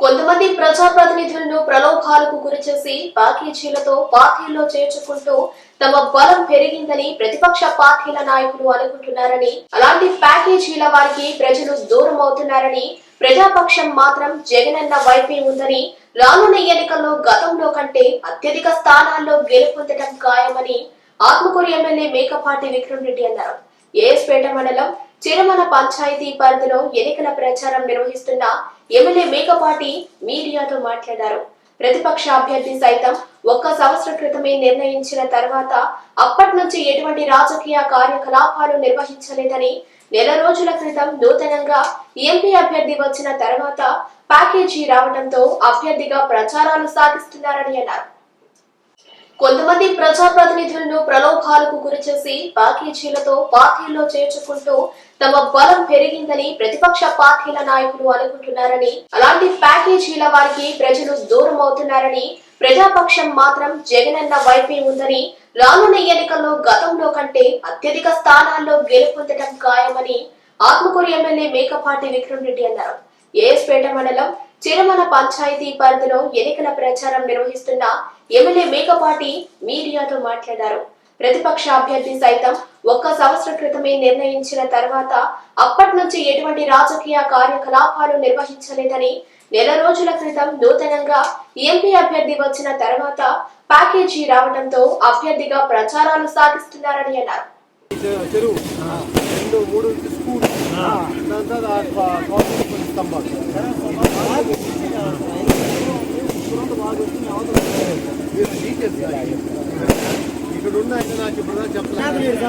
కొంతమంది ప్రజాప్రతినిధులను ప్రలోభాలకు గురిచేసి ప్యాకేజీలతో పార్టీల్లో చేర్చుకుంటూ తమ బలం పెరిగిందని ప్రతిపక్ష పార్టీల నాయకులు అనుకుంటున్నారని అలాంటి ప్యాకేజీల వారికి ప్రజలు దూరం అవుతున్నారని ప్రజాపక్షం మాత్రం జగనన్న వైపే ఉందని రానున్న ఎన్నికల్లో గతంలో కంటే అత్యధిక స్థానాల్లో గెలుపొందడం ఖాయమని ఆత్మకూరు ఎమ్మెల్యే మేకపాటి విక్రమ్ రెడ్డి అన్నారు. ఏఎస్పేట మండలం చిరమల పంచాయతీ పరిధిలో ఎన్నికల ప్రచారం నిర్వహిస్తున్న ఎమ్మెల్యే మేకపాటి మీడియాతో మాట్లాడారు. ప్రతిపక్ష అభ్యర్థి సైతం ఒక్క సంవత్సర క్రితమే నిర్ణయించిన తర్వాత అప్పటి నుంచి ఎటువంటి రాజకీయ కార్యకలాపాలు నిర్వహించలేదని నెల రోజుల క్రితం నూతనంగా ఎంపీ అభ్యర్థి వచ్చిన తర్వాత ప్యాకేజీ రావడంతో అభ్యర్థిగా ప్రచారాలు సాగిస్తున్నారని అన్నారు. కొంతమంది ప్రజాప్రతినిధులను ప్రలోభాలకు గురిచేసి ప్యాకేజీలతో పార్టీల్లో చేర్చుకుంటూ తమ బలం పెరిగిందని ప్రతిపక్ష పార్టీల నాయకులు అనుకుంటున్నారని అలాంటి ప్యాకేజీల వారికి ప్రజలు దూరం అవుతున్నారని ప్రజాపక్షం మాత్రం జగనన్న వైపే ఉందని రానున్న ఎన్నికల్లో గతంలో కంటే అత్యధిక స్థానాల్లో గెలుపొందడం ఖాయమని ఆత్మకూరు ఎమ్మెల్యే మేకపాటి విక్రమ్ రెడ్డి అన్నారు. ఏఎస్పేట మండలం చిరమల పంచాయతీ పరిధిలో ఎన్నికల ప్రచారం నిర్వహిస్తున్న ఎమ్మెల్యే మేకపాటి మీడియాతో మాట్లాడారు. ప్రతిపక్ష అభ్యర్థి సైతం ఒక్క సంవత్సర క్రితమే నిర్ణయించిన తర్వాత అప్పటి నుంచి ఎటువంటి రాజకీయ కార్యకలాపాలు నిర్వహించలేదని నెల రోజుల క్రితం నూతనంగా ఎంపీ అభ్యర్థి వచ్చిన తర్వాత ప్యాకేజీ రావడంతో అభ్యర్థిగా ప్రచారాలు సాగిస్తున్నారని అన్నారు. చెరువు రెండు మూడు స్కూల్. దాని తర్వాత కాఫీ కొన్ని స్తంభాలు మీరు డీటెయిల్స్ కాదు. ఇక్కడ ఉన్నాయంటే నాకు ఇప్పుడు దాకా చెప్పలేదు